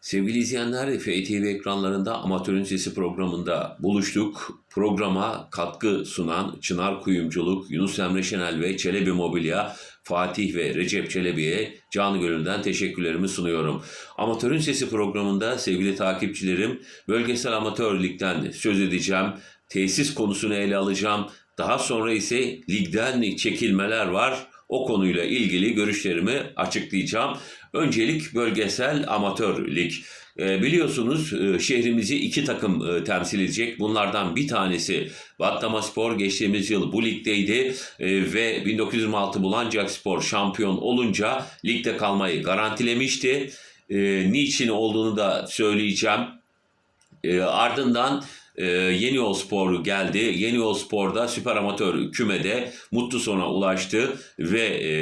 Sevgili izleyenler, FTV ekranlarında Amatörün Sesi programında buluştuk. Programa katkı sunan Çınar Kuyumculuk, Yunus Emre Şenel ve Çelebi Mobilya, Fatih ve Recep Çelebi'ye canı gönülden teşekkürlerimi sunuyorum. Amatörün Sesi programında sevgili takipçilerim, bölgesel amatör söz edeceğim. Tesis konusunu ele alacağım. Daha sonra ise ligden çekilmeler var. O konuyla ilgili görüşlerimi açıklayacağım. Öncelik bölgesel amatör lig. E, biliyorsunuz e, şehrimizi iki takım e, temsil edecek. Bunlardan bir tanesi Battama Spor geçtiğimiz yıl bu ligdeydi e, ve 1926 Bulancak Spor şampiyon olunca ligde kalmayı garantilemişti. E, niçin olduğunu da söyleyeceğim. Ardından e, Yeni Yol Spor geldi. Yeni Yol Spor'da süper amatör kümede mutlu sona ulaştı ve e,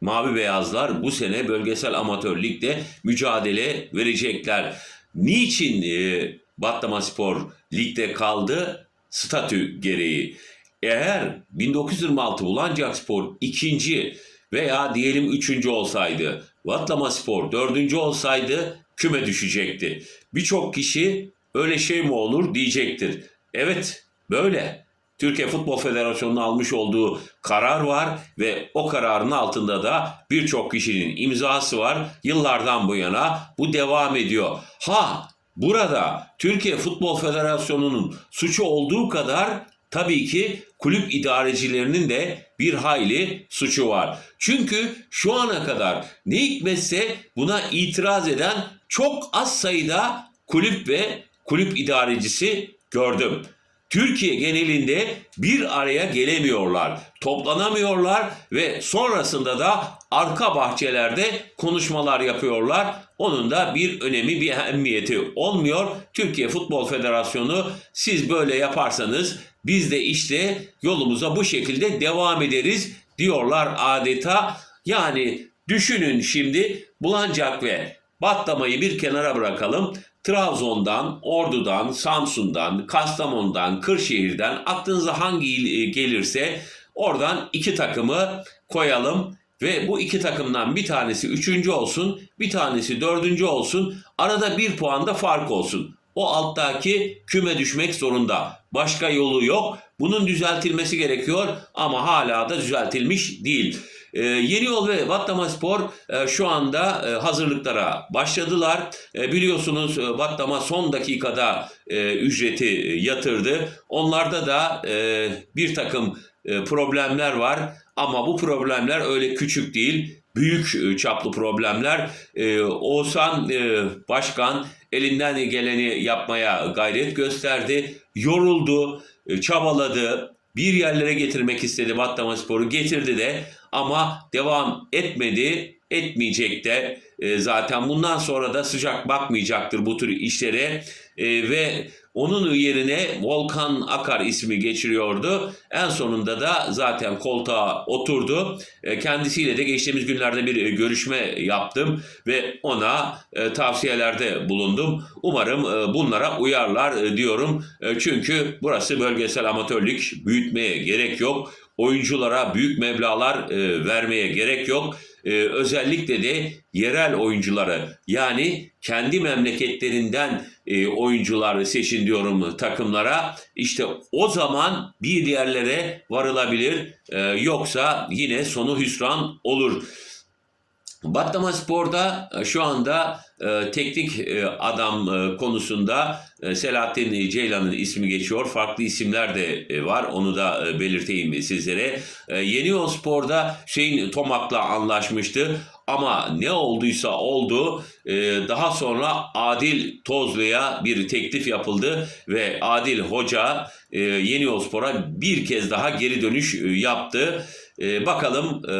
Mavi Beyazlar bu sene bölgesel amatör ligde mücadele verecekler. Niçin e, Battama Spor ligde kaldı? Statü gereği. Eğer 1926 Bulancak Spor ikinci veya diyelim üçüncü olsaydı, Battama Spor dördüncü olsaydı küme düşecekti. Birçok kişi öyle şey mi olur diyecektir. Evet böyle. Türkiye Futbol Federasyonu'nun almış olduğu karar var ve o kararın altında da birçok kişinin imzası var. Yıllardan bu yana bu devam ediyor. Ha burada Türkiye Futbol Federasyonu'nun suçu olduğu kadar tabii ki kulüp idarecilerinin de bir hayli suçu var. Çünkü şu ana kadar ne hikmetse buna itiraz eden çok az sayıda kulüp ve kulüp idarecisi gördüm. Türkiye genelinde bir araya gelemiyorlar, toplanamıyorlar ve sonrasında da arka bahçelerde konuşmalar yapıyorlar. Onun da bir önemi, bir ehemmiyeti olmuyor. Türkiye Futbol Federasyonu siz böyle yaparsanız biz de işte yolumuza bu şekilde devam ederiz diyorlar adeta. Yani düşünün şimdi Bulancak ve Batlamayı bir kenara bırakalım. Trabzon'dan, Ordu'dan, Samsun'dan, Kastamonu'dan, Kırşehir'den aklınıza hangi il e, gelirse oradan iki takımı koyalım ve bu iki takımdan bir tanesi üçüncü olsun, bir tanesi dördüncü olsun. Arada bir puan da fark olsun. O alttaki küme düşmek zorunda. Başka yolu yok. Bunun düzeltilmesi gerekiyor ama hala da düzeltilmiş değil. Ee, Yeni Yol ve Battama Spor e, şu anda e, hazırlıklara başladılar. E, biliyorsunuz e, Battama son dakikada ücreti yatırdı. Onlarda da bir takım problemler var ama bu problemler öyle küçük değil. Büyük çaplı problemler. Oğuzhan Başkan elinden geleni yapmaya gayret gösterdi. Yoruldu, çabaladı, bir yerlere getirmek istedi Battama Spor'u getirdi de ama devam etmedi etmeyecek de E, zaten bundan sonra da sıcak bakmayacaktır bu tür işlere E, ve onun yerine Volkan Akar ismi geçiriyordu. En sonunda da zaten koltuğa oturdu. E, kendisiyle de geçtiğimiz günlerde bir görüşme yaptım ve ona tavsiyelerde bulundum. Umarım bunlara uyarlar diyorum. Çünkü burası bölgesel amatörlük büyütmeye gerek yok. Oyunculara büyük meblalar e, vermeye gerek yok. E, özellikle de yerel oyuncuları yani kendi memleketlerinden e, oyuncular seçin diyorum takımlara. İşte o zaman bir yerlere varılabilir. E, yoksa yine sonu hüsran olur. Batlama Spor'da e, şu anda e, teknik e, adam e, konusunda e, Selahattin Ceylan'ın ismi geçiyor. Farklı isimler de e, var. Onu da e, belirteyim sizlere. E, Yeni Yol Spor'da Hüseyin Tomak'la anlaşmıştı. Ama ne olduysa oldu. E, daha sonra Adil Tozlu'ya bir teklif yapıldı ve Adil Hoca e, Yeni Yol Spor'a bir kez daha geri dönüş e, yaptı. E, bakalım e,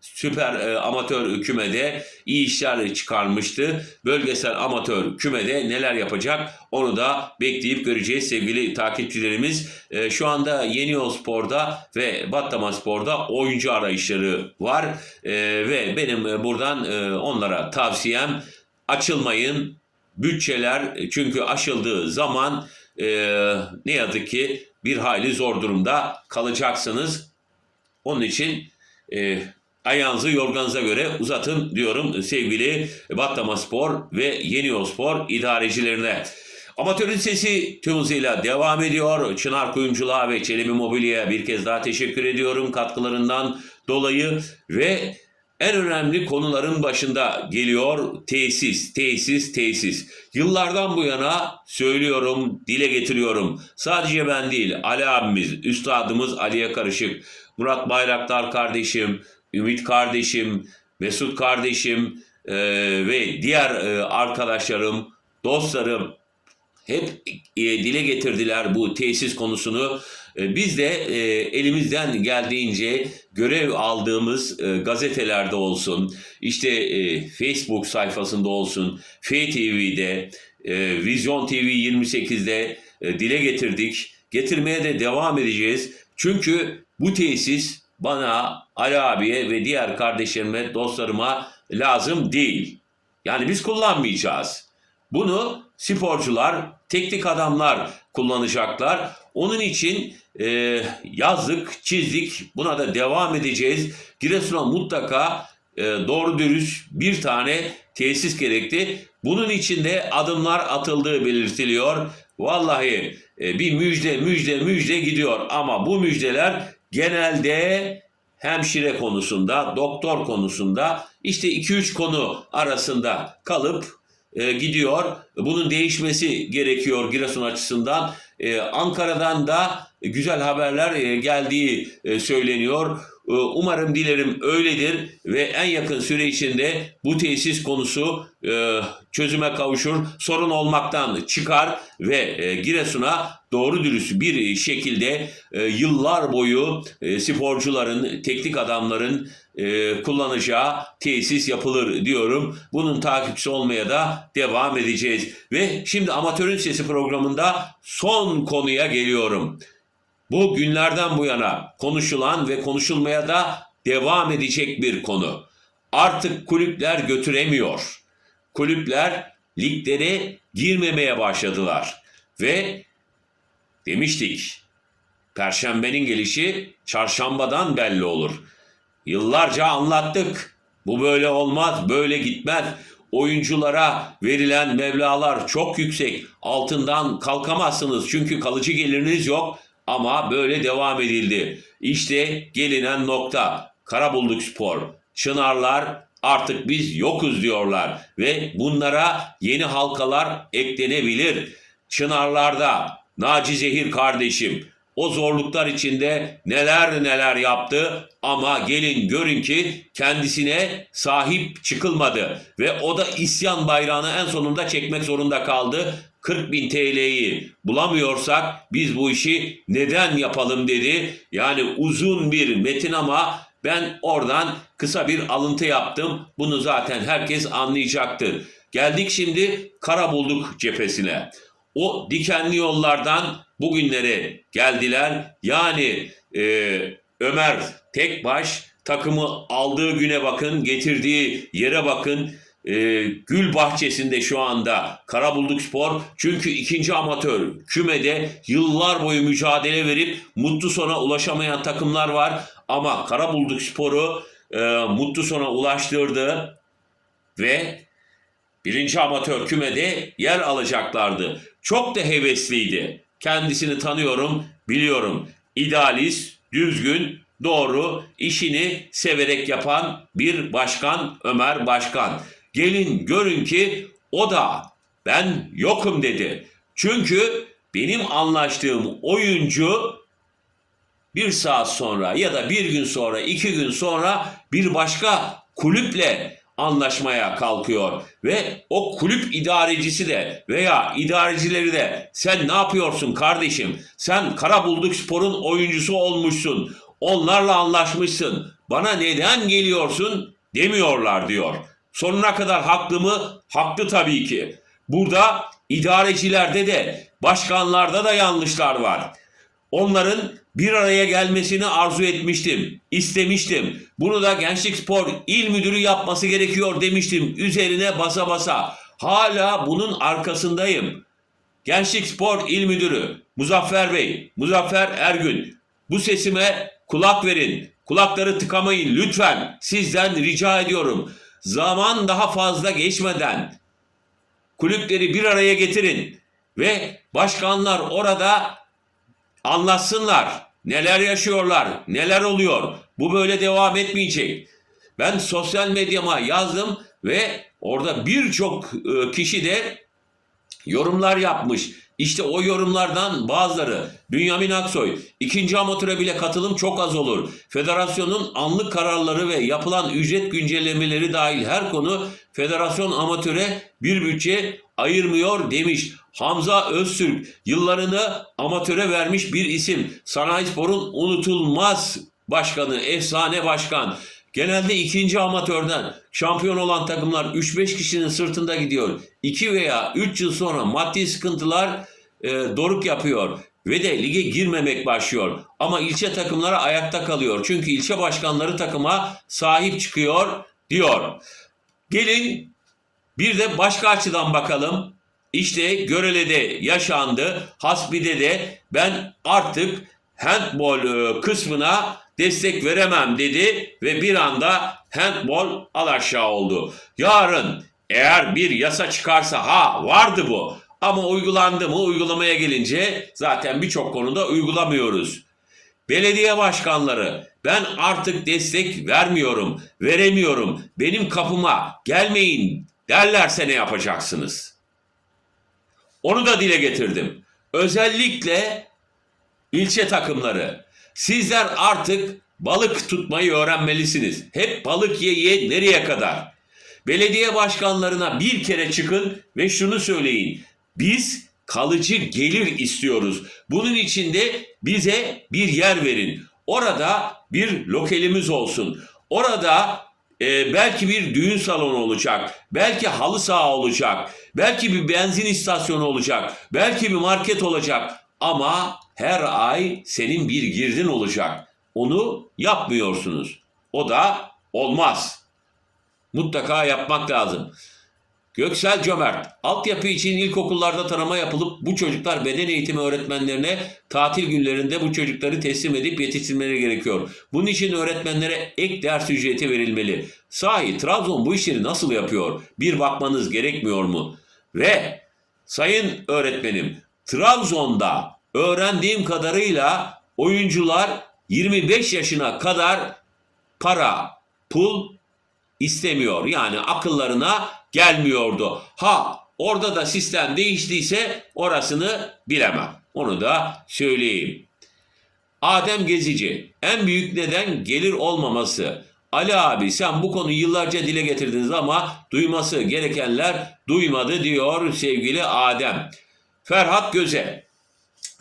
süper e, amatör kümede iyi işler çıkarmıştı. Bölgesel amatör kümede neler yapacak onu da bekleyip göreceğiz sevgili takipçilerimiz. E, şu anda Yeni Yol Spor'da ve Battama Spor'da oyuncu arayışları var. E, ve benim e, buradan e, onlara tavsiyem açılmayın. Bütçeler çünkü aşıldığı zaman e, ne yazık ki bir hayli zor durumda kalacaksınız. Onun için e, ayağınızı yorganınıza göre uzatın diyorum sevgili Battama Spor ve Yeniyo Spor idarecilerine. Amatörün sesi tüm hızıyla devam ediyor. Çınar Kuyumculuğa ve Çelebi Mobilya'ya bir kez daha teşekkür ediyorum katkılarından dolayı ve en önemli konuların başında geliyor tesis, tesis, tesis. Yıllardan bu yana söylüyorum, dile getiriyorum. Sadece ben değil, Ali abimiz, üstadımız Ali'ye karışık. Murat Bayraktar kardeşim, Ümit kardeşim, Mesut kardeşim e, ve diğer e, arkadaşlarım, dostlarım hep e, dile getirdiler bu tesis konusunu. E, biz de e, elimizden geldiğince görev aldığımız e, gazetelerde olsun, işte e, Facebook sayfasında olsun, FTV'de, e, Vizyon TV 28'de e, dile getirdik. Getirmeye de devam edeceğiz. Çünkü bu tesis bana, Ali abiye ve diğer kardeşlerime, dostlarıma lazım değil. Yani biz kullanmayacağız. Bunu sporcular, teknik adamlar kullanacaklar. Onun için e, yazdık, çizdik. Buna da devam edeceğiz. Giresun'a mutlaka e, doğru dürüst bir tane tesis gerekti. Bunun için de adımlar atıldığı belirtiliyor. Vallahi e, bir müjde, müjde, müjde gidiyor. Ama bu müjdeler genelde hemşire konusunda, doktor konusunda işte 2-3 konu arasında kalıp e, gidiyor. Bunun değişmesi gerekiyor Giresun açısından. E, Ankara'dan da güzel haberler e, geldiği e, söyleniyor. E, Umarım dilerim öyledir ve en yakın süre içinde bu tesis konusu e, çözüme kavuşur, sorun olmaktan çıkar ve e, Giresun'a doğru dürüst bir şekilde e, yıllar boyu e, sporcuların, teknik adamların e, kullanacağı tesis yapılır diyorum. Bunun takipçisi olmaya da devam edeceğiz. Ve şimdi Amatörün Sesi programında son konuya geliyorum. Bu günlerden bu yana konuşulan ve konuşulmaya da devam edecek bir konu. Artık kulüpler götüremiyor. Kulüpler liglere girmemeye başladılar. Ve demiştik, Perşembenin gelişi çarşambadan belli olur. Yıllarca anlattık. Bu böyle olmaz, böyle gitmez. Oyunculara verilen mevlalar çok yüksek. Altından kalkamazsınız çünkü kalıcı geliriniz yok. Ama böyle devam edildi. İşte gelinen nokta. Karabulduk Spor, Çınarlar artık biz yokuz diyorlar ve bunlara yeni halkalar eklenebilir. Çınarlarda Naci Zehir kardeşim o zorluklar içinde neler neler yaptı ama gelin görün ki kendisine sahip çıkılmadı ve o da isyan bayrağını en sonunda çekmek zorunda kaldı. 40 bin TL'yi bulamıyorsak biz bu işi neden yapalım dedi. Yani uzun bir metin ama ben oradan kısa bir alıntı yaptım. Bunu zaten herkes anlayacaktır. Geldik şimdi Karabulduk cephesine. O dikenli yollardan bugünlere geldiler. Yani e, Ömer Tekbaş takımı aldığı güne bakın, getirdiği yere bakın. E, Gül bahçesinde şu anda Karabulduk Spor. Çünkü ikinci amatör kümede yıllar boyu mücadele verip mutlu sona ulaşamayan takımlar var. Ama Karabulduk Spor'u e, mutlu sona ulaştırdı ve birinci amatör kümede yer alacaklardı. Çok da hevesliydi. Kendisini tanıyorum, biliyorum. İdealist, düzgün, doğru, işini severek yapan bir başkan Ömer Başkan. Gelin görün ki o da ben yokum dedi. Çünkü benim anlaştığım oyuncu bir saat sonra ya da bir gün sonra, iki gün sonra bir başka kulüple anlaşmaya kalkıyor. Ve o kulüp idarecisi de veya idarecileri de sen ne yapıyorsun kardeşim? Sen Karabulduk Spor'un oyuncusu olmuşsun. Onlarla anlaşmışsın. Bana neden geliyorsun demiyorlar diyor. Sonuna kadar haklı mı? Haklı tabii ki. Burada idarecilerde de başkanlarda da yanlışlar var. Onların bir araya gelmesini arzu etmiştim, istemiştim. Bunu da Gençlik Spor İl Müdürü yapması gerekiyor demiştim. Üzerine basa basa. Hala bunun arkasındayım. Gençlik Spor İl Müdürü Muzaffer Bey, Muzaffer Ergün bu sesime kulak verin. Kulakları tıkamayın lütfen. Sizden rica ediyorum. Zaman daha fazla geçmeden kulüpleri bir araya getirin ve başkanlar orada anlatsınlar. Neler yaşıyorlar, neler oluyor. Bu böyle devam etmeyecek. Ben sosyal medyama yazdım ve orada birçok e, kişi de yorumlar yapmış. İşte o yorumlardan bazıları Bünyamin Aksoy, ikinci amatöre bile katılım çok az olur. Federasyonun anlık kararları ve yapılan ücret güncellemeleri dahil her konu federasyon amatöre bir bütçe ayırmıyor demiş. Hamza Öztürk yıllarını amatöre vermiş bir isim. Sanayi Spor'un unutulmaz başkanı, efsane başkan. Genelde ikinci amatörden şampiyon olan takımlar 3-5 kişinin sırtında gidiyor. 2 veya 3 yıl sonra maddi sıkıntılar e, doruk yapıyor ve de lige girmemek başlıyor. Ama ilçe takımları ayakta kalıyor. Çünkü ilçe başkanları takıma sahip çıkıyor diyor. Gelin bir de başka açıdan bakalım. İşte Görele'de yaşandı. Hasbi'de de ben artık handbol e, kısmına destek veremem dedi ve bir anda handbol alaşağı oldu. Yarın eğer bir yasa çıkarsa ha vardı bu ama uygulandı mı uygulamaya gelince zaten birçok konuda uygulamıyoruz. Belediye başkanları ben artık destek vermiyorum, veremiyorum. Benim kapıma gelmeyin derlerse ne yapacaksınız? Onu da dile getirdim. Özellikle ilçe takımları. Sizler artık balık tutmayı öğrenmelisiniz. Hep balık ye ye nereye kadar? Belediye başkanlarına bir kere çıkın ve şunu söyleyin. Biz kalıcı gelir istiyoruz. Bunun için de bize bir yer verin. Orada bir lokelimiz olsun. Orada e, belki bir düğün salonu olacak. Belki halı saha olacak. Belki bir benzin istasyonu olacak. Belki bir market olacak. Ama her ay senin bir girdin olacak. Onu yapmıyorsunuz. O da olmaz. Mutlaka yapmak lazım. Göksel Cömert, altyapı için ilkokullarda tanıma yapılıp bu çocuklar beden eğitimi öğretmenlerine tatil günlerinde bu çocukları teslim edip yetiştirmeleri gerekiyor. Bunun için öğretmenlere ek ders ücreti verilmeli. Sahi Trabzon bu işleri nasıl yapıyor? Bir bakmanız gerekmiyor mu? Ve sayın öğretmenim, Trabzon'da öğrendiğim kadarıyla oyuncular 25 yaşına kadar para, pul istemiyor. Yani akıllarına gelmiyordu. Ha orada da sistem değiştiyse orasını bilemem. Onu da söyleyeyim. Adem Gezici en büyük neden gelir olmaması. Ali abi sen bu konuyu yıllarca dile getirdiniz ama duyması gerekenler duymadı diyor sevgili Adem. Ferhat Göze.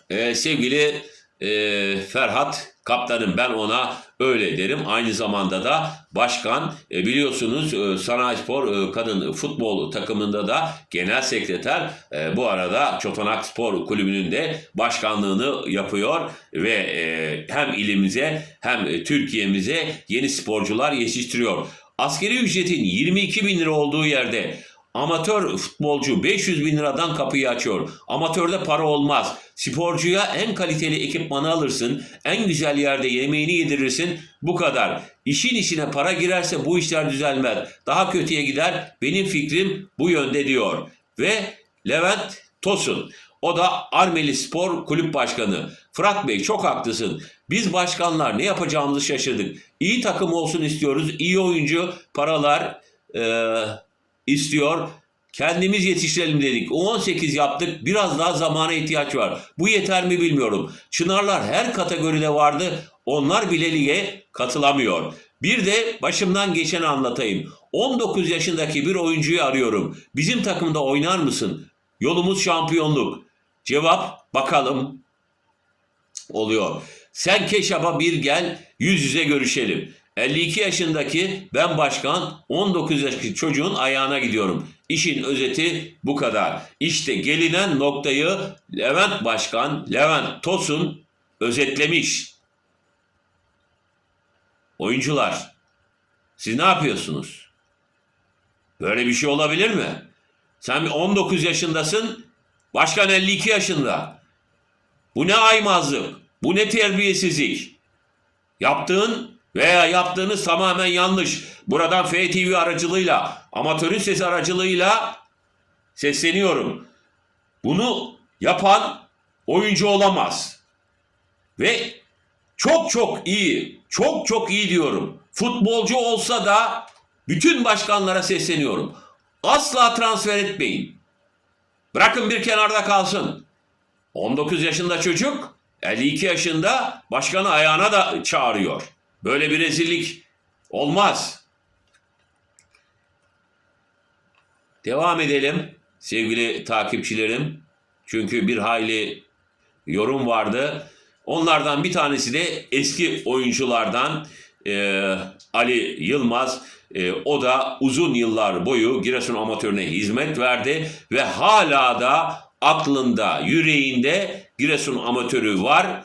Ee, sevgili e, Ferhat kaptanım ben ona öyle derim. Aynı zamanda da başkan e, biliyorsunuz e, Sanayi Spor e, kadın futbol takımında da genel sekreter e, bu arada Çotanak Spor Kulübü'nün de başkanlığını yapıyor ve e, hem ilimize hem e, Türkiye'mize yeni sporcular yetiştiriyor. Askeri ücretin 22 bin lira olduğu yerde Amatör futbolcu 500 bin liradan kapıyı açıyor. Amatörde para olmaz. Sporcuya en kaliteli ekipmanı alırsın. En güzel yerde yemeğini yedirirsin. Bu kadar. İşin içine para girerse bu işler düzelmez. Daha kötüye gider. Benim fikrim bu yönde diyor. Ve Levent Tosun. O da Armeli Spor Kulüp Başkanı. Fırat Bey çok haklısın. Biz başkanlar ne yapacağımızı şaşırdık. İyi takım olsun istiyoruz. İyi oyuncu, paralar, eee istiyor. Kendimiz yetiştirelim dedik. 18 yaptık. Biraz daha zamana ihtiyaç var. Bu yeter mi bilmiyorum. Çınarlar her kategoride vardı. Onlar bile lige katılamıyor. Bir de başımdan geçeni anlatayım. 19 yaşındaki bir oyuncuyu arıyorum. Bizim takımda oynar mısın? Yolumuz şampiyonluk. Cevap bakalım oluyor. Sen Keşap'a bir gel yüz yüze görüşelim. 52 yaşındaki ben başkan 19 yaşındaki çocuğun ayağına gidiyorum. İşin özeti bu kadar. İşte gelinen noktayı Levent Başkan, Levent Tosun özetlemiş. Oyuncular, siz ne yapıyorsunuz? Böyle bir şey olabilir mi? Sen 19 yaşındasın, başkan 52 yaşında. Bu ne aymazlık, bu ne terbiyesizlik. Yaptığın Veya yaptığınız tamamen yanlış. Buradan FTV aracılığıyla, amatörün sesi aracılığıyla sesleniyorum. Bunu yapan oyuncu olamaz. Ve çok çok iyi, çok çok iyi diyorum. Futbolcu olsa da bütün başkanlara sesleniyorum. Asla transfer etmeyin. Bırakın bir kenarda kalsın. 19 yaşında çocuk 52 yaşında başkanı ayağına da çağırıyor. Böyle bir rezillik olmaz. Devam edelim sevgili takipçilerim. Çünkü bir hayli yorum vardı. Onlardan bir tanesi de eski oyunculardan e, Ali Yılmaz. E, o da uzun yıllar boyu Giresun amatörüne hizmet verdi ve hala da aklında, yüreğinde Giresun amatörü var.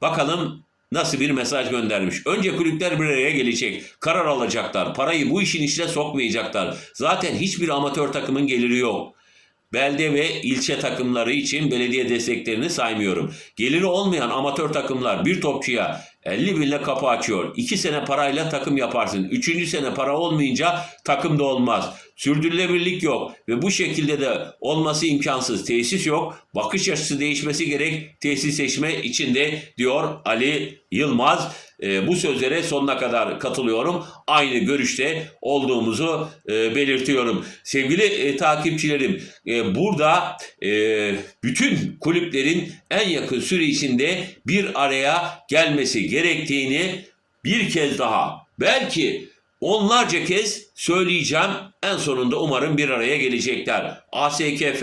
Bakalım nasıl bir mesaj göndermiş. Önce kulüpler bir araya gelecek. Karar alacaklar. Parayı bu işin içine sokmayacaklar. Zaten hiçbir amatör takımın geliri yok. Belde ve ilçe takımları için belediye desteklerini saymıyorum. Geliri olmayan amatör takımlar bir topçuya 50 binle kapı açıyor. 2 sene parayla takım yaparsın. 3. sene para olmayınca takım da olmaz. Sürdürülebilirlik yok ve bu şekilde de olması imkansız. Tesis yok. Bakış açısı değişmesi gerek. Tesisleşme içinde diyor Ali Yılmaz. E, bu sözlere sonuna kadar katılıyorum. Aynı görüşte olduğumuzu e, belirtiyorum. Sevgili e, takipçilerim, e, burada e, bütün kulüplerin en yakın süre içinde bir araya gelmesi gerektiğini bir kez daha belki onlarca kez söyleyeceğim. En sonunda umarım bir araya gelecekler. ASKF,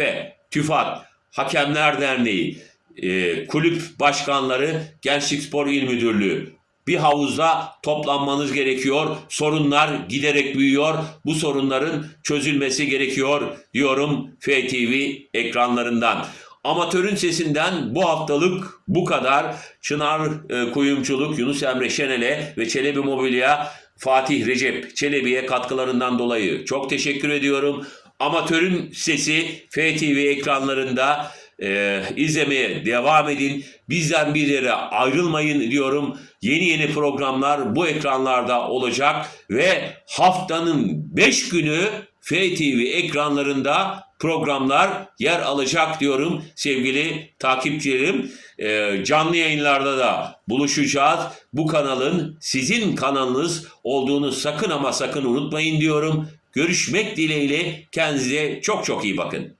TÜFAD, Hakemler Derneği, e, kulüp başkanları, Gençlik Spor İl Müdürlüğü, bir havuzda toplanmanız gerekiyor. Sorunlar giderek büyüyor. Bu sorunların çözülmesi gerekiyor diyorum FTV ekranlarından. Amatörün sesinden bu haftalık bu kadar. Çınar e, Kuyumculuk, Yunus Emre Şenel'e ve Çelebi Mobilya Fatih Recep Çelebi'ye katkılarından dolayı çok teşekkür ediyorum. Amatörün sesi FTV ekranlarında e, izlemeye devam edin. Bizden bir yere ayrılmayın diyorum. Yeni yeni programlar bu ekranlarda olacak ve haftanın 5 günü FTV ekranlarında programlar yer alacak diyorum sevgili takipçilerim. E, canlı yayınlarda da buluşacağız. Bu kanalın sizin kanalınız olduğunu sakın ama sakın unutmayın diyorum. Görüşmek dileğiyle kendinize çok çok iyi bakın.